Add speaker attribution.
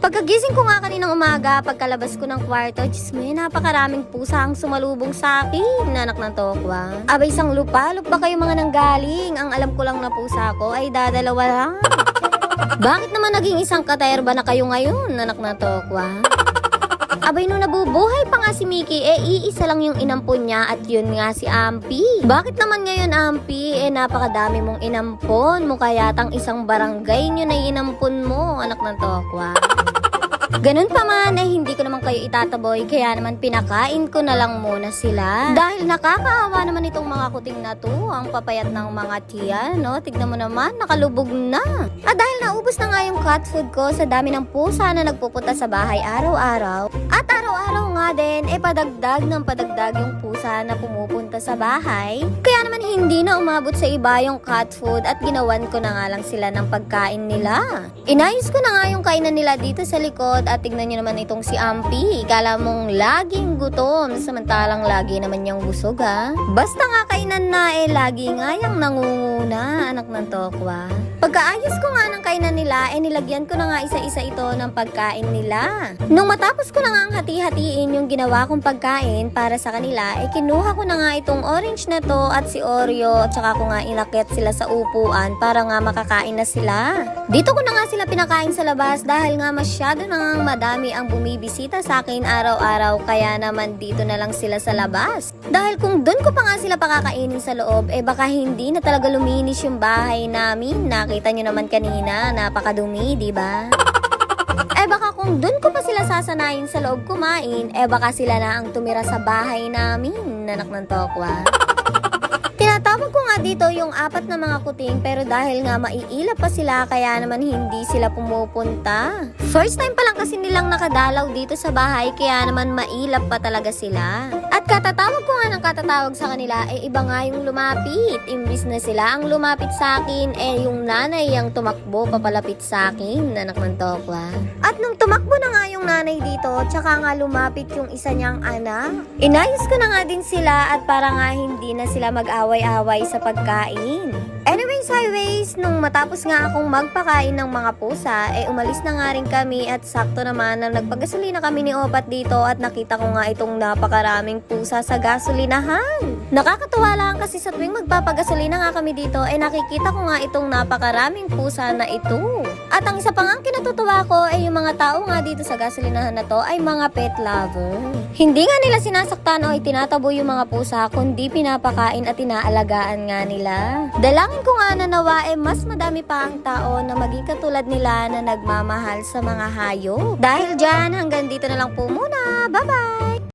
Speaker 1: Pagkagising ko nga kaninang umaga, pagkalabas ko ng kwarto, Diyos mo, napakaraming pusa ang sumalubong sa akin, nanak ng tokwa. Abay, isang lupalop ba kayo mga nanggaling? Ang alam ko lang na pusa ko ay dadalawa lang. Bakit naman naging isang katayar ba na kayo ngayon, nanak ng tokwa? Abay, nung nabubuhay pa nga si Mickey, eh iisa lang yung inampon niya at yun nga si Ampi. Bakit naman ngayon, Ampi? Eh napakadami mong inampon. Mukha yatang isang barangay nyo na inampon mo, anak ng tokwa. Ganun pa man ay hindi ko naman kayo itataboy kaya naman pinakain ko na lang muna sila. Dahil nakakaawa naman itong mga kuting na to, ang papayat ng mga tiyan, no? Tignan mo naman, nakalubog na. At dahil naubos na nga yung cat food ko sa dami ng pusa na nagpupunta sa bahay araw-araw, at araw-araw nga din, eh padagdag ng padagdag yung pusa na pumupunta sa bahay. Kaya naman hindi na umabot sa iba yung cat food at ginawan ko na nga lang sila ng pagkain nila. Inayos ko na nga yung kainan nila dito sa likod at tignan nyo naman itong si Ampi. Kala mong laging gutom samantalang lagi naman niyang busog ha. Basta nga kainan na eh lagi nga yung nangunguna anak ng tokwa. Pagkaayos ko nga ng kainan nila eh nilagyan ko na nga isa-isa ito ng pagkain nila. Nung matapos ko na nga ang hati-hatiin yung ginawa kong pagkain para sa kanila eh kinuha ko na nga itong orange na to at si Oreo at saka ko nga inakyat sila sa upuan para nga makakain na sila. Dito ko na nga sila pinakain sa labas dahil nga masyado na nga madami ang bumibisita sa akin araw-araw kaya naman dito na lang sila sa labas. Dahil kung doon ko pa nga sila pakakainin sa loob, eh baka hindi na talaga luminis yung bahay namin. Nakita nyo naman kanina, napakadumi, di ba? Eh baka kung doon ko pa sila sasanayin sa loob kumain, eh baka sila na ang tumira sa bahay namin, nanak ng tokwa. Tinatawag ko nga dito yung apat na mga kuting pero dahil nga maiilap pa sila kaya naman hindi sila pumupunta. First time pa lang kasi nilang nakadalaw dito sa bahay kaya naman mailap pa talaga sila. At katatawag ko nga ng katatawag sa kanila eh iba nga yung lumapit. Imbis na sila ang lumapit sa akin eh yung nanay ang tumakbo papalapit sa akin, nanak ng tokwa. At nung tumakbo na nga yung nanay dito tsaka nga lumapit yung isa niyang anak, inayos ko na nga din sila at para nga hindi na sila mag-away-away sa pagkain. Anyways, highways, nung matapos nga akong magpakain ng mga pusa, eh umalis na nga rin kami at sakto naman na nagpagasolina kami ni Opat dito at nakita ko nga itong napakaraming pusa sa gasolinahan. Nakakatuwa lang kasi sa tuwing magpapagasolina nga kami dito, eh nakikita ko nga itong napakaraming pusa na ito. At ang isa pang ang kinatutuwa ko ay yung mga tao nga dito sa gasolinahan na to ay mga pet lover. Hindi nga nila sinasaktan o itinatabo yung mga pusa kundi pinapakain at inaalagaan nga nila. Dalangin ko nga na nawa ay mas madami pa ang tao na maging katulad nila na nagmamahal sa mga hayop. Dahil dyan hanggang dito na lang po muna. Bye-bye!